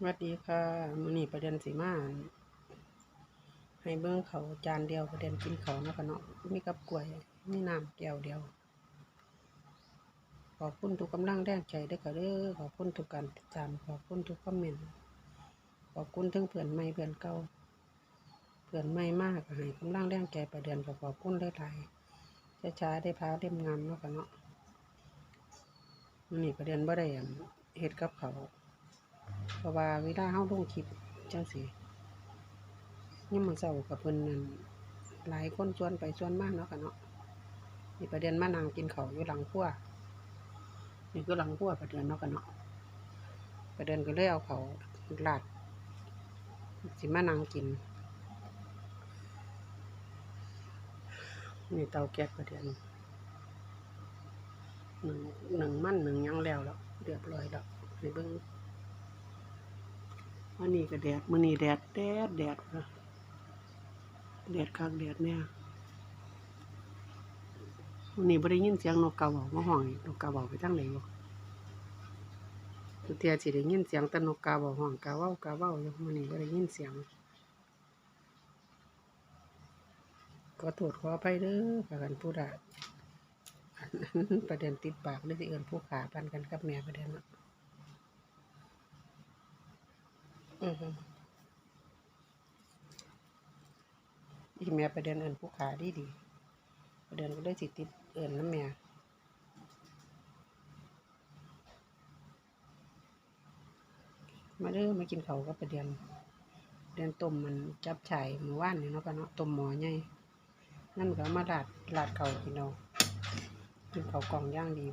สวัสดีค่ะมือนี้ประเด็นสิมาให้เบิ่งเขาจานเดียวประเด็นกินเขานะคะเนาะมีกับกล้วยมีน้ำแก้วเดียว ขอบคุณทุกกำลังแรงใจเด้อค่ะเด้อขอบคุณทุกการติดตามขอบคุณทุกคอมเมนต์ขอบคุณทั้งเพื่อนใหม่เพื่อนเก่าเพื่อนใหม่มากให้กำลังแรงใจประเด็นก็ขอบคุณหลายๆช้าๆได้พาเล่มงามนะคะเนาะมือนี้ประเด็นบ่ได้เฮ็ดกับเขา ราะว่าเวลาเฮาลงคลิปจังซี่ยามมื้อเช้าก็เพิ่นนั่นหลายคนชวนไปชวนมากเนาะค่ะเนาะมีประเด็นมานั่งกินเขาอยู่หลังครัวนี่คือหลังครัวประเด็นเนาะค่ะเนาะประเด็นก็เลยเอาเขาวลาดสิมานั่งกินนี่เตาแก๊สประเด็นหนึ่งหนึ่งมันหนึ่งยังแล้วแล้วเรียบร้อยแล้วให้เบิ่ง วันนี้ก็แดดมื้อนี้แดดแดดแดดนะแดดคักแดดเนี่ยมื้อนี้บ่ได้ยินเสียงนกกาเว้ามาห้องอีกนกกาเว้าไปทางไหนบ่ทุกเทียสิได้ยินเสียงแต่นกกาเว้าห้องกาเว้ากาเว้าอยู่มื้อนี้บ่ได้ยินเสียงขอโทษขออภัยเด้อกับกันผู้ใดประเด็นติดปากหรือสิเอิ้นผู้ขาปันกันกับแม่ประเด็นเนาะ อือฮึอีแม่ไปเดินเอินผู้ขาดีดีไปเดินก็เลยสิติดเอินน้ำแม่มาเด้อมากินเขาก็ไปเดินเดินต้มมันจับฉ่ายหมู่ว่านนี่เนาะก็เนาะต้มหมอใหญ่นั่นก็เอามาลาดลาดเขากินเอากินเขากล่องย่างดี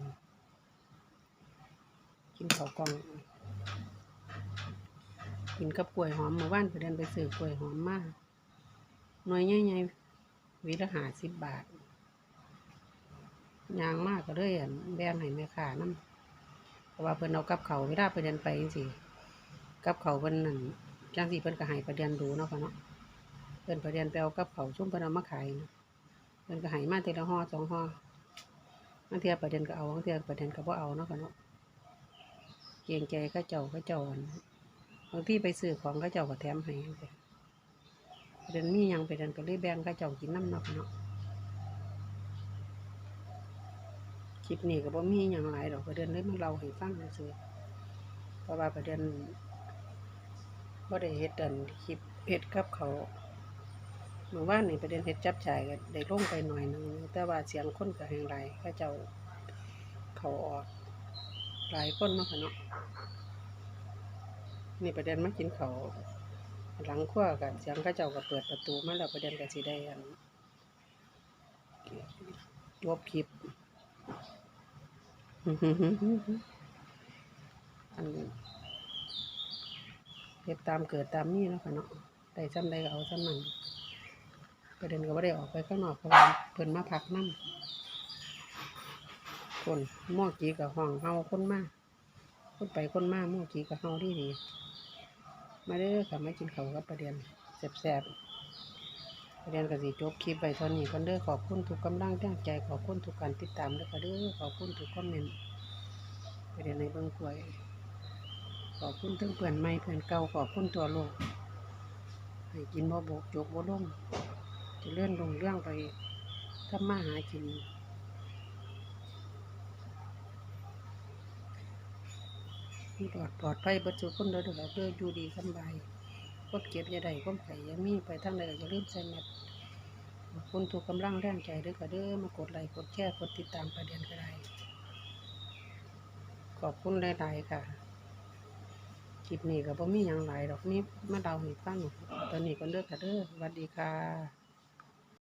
กินเขากล่อง กินกับกล้วยหอมเมื่อวานไปเดินไปซื้อกล้วยหอมมาหน่วยใหญ่ๆวีละห้าสิบบาทยางมากก็เลยอั่นแบ่งให้แม่ค้านำเพราะว่าเพิ่นเอากับเขาวเวลาไปเดินไปจังซี่กับเขาเพิ่นนั่นจังซี่เพิ่นก็ให้ไปเดินดูเนาะค่ะเนาะเพิ่นไปเดินไปเอากับเขาวซุ่มเพิ่นเอามาขายนะเพิ่นก็ให้มาทีละห่อสองห่อบางเทื่อไปเดินก็เอาบางเทื่อไปเดินก็บ่เอาเนาะค่ะเนาะเกรงใจเขาเจ้าเขาเจ้าางที่ไปซื้อของเขาเจ้าก็แถมให้จังซี้เดินมียังไปเดินก็เลยแบ่งเขาเจ้ากินน้ำนาะเนาะคลิปนี้ก็บ่มีหยังหลายดอกก็เดินเลยมาเล่าให้ฟังซื่อเพราะว่าประเด็นบ่ได้เฮ็ดอันคลิปเฮ็ดกับเขาเมื่อวานนี่ประเด็นเฮ็ดจับจ่ายก็ได้ลงไปหน่อยหนึงแต่ว่าเสียงคนก็แฮงหลายเขาเจ้าเขาออกหลายคนเนาะค่ะเนาะ นี่ประเด็นมากินเขาหลังครัวกันเสียงข้าเจ้าก็เปิดประตูมาแล้วประเด็นก็สิได้อันลบคลิปอันเก็บตามเกิดตามนี่เนาะค่ะเนาะได้ซ้ำใดก็เอาซ้ำนั้นประเด็นก็ไม่ได้ออกไปข้างนอกเพราะว่าเพิ่นมาพักนั่งคนหม้อกีกับห้องเฮาคนมากคนไปคนมาหม้อกีกับเฮาดีดี มาเด้อค่ะมากินข้าวกับประเด็นแซ่บๆประเด็นก็สิจบคลิปไปเท่านี้กันเด้อขอบคุณทุกกำลังแรงใจขอบคุณทุกการติดตามด้อค่ะเด้อขอบคุณทุกคอมเมนต์ประเด็นในเบื้องกล้วย ขอบคุณทั้งเพื่อนใหม่เพื่อนเก่าขอบคุณตัวโลกให้กินบ่บกจกบ่ลงจะเลื่อนลงเรื่องไปทำมาหากิน มีปลอดปลอดภัยเบัดสุคนเด้อเด้อเด้ออยู่ดีสำบายกดเก็บอยาใดก้มไข่ยังมีไปทางใดก็อย่าลืมใส่แมสคุณทุกกำลังแรงใจเด้วยค่ะเด้อมากดไลค์กดแชร์กดติดตามประเด็นก็ได้ขอบคุณหลายๆค่ะคลิปนี้ก็บ่มีหยังหลายดอกนี้มาเดาให้ฟังตอนนี้ก็เลิกค่ะเด้อสวัสดีค่ะ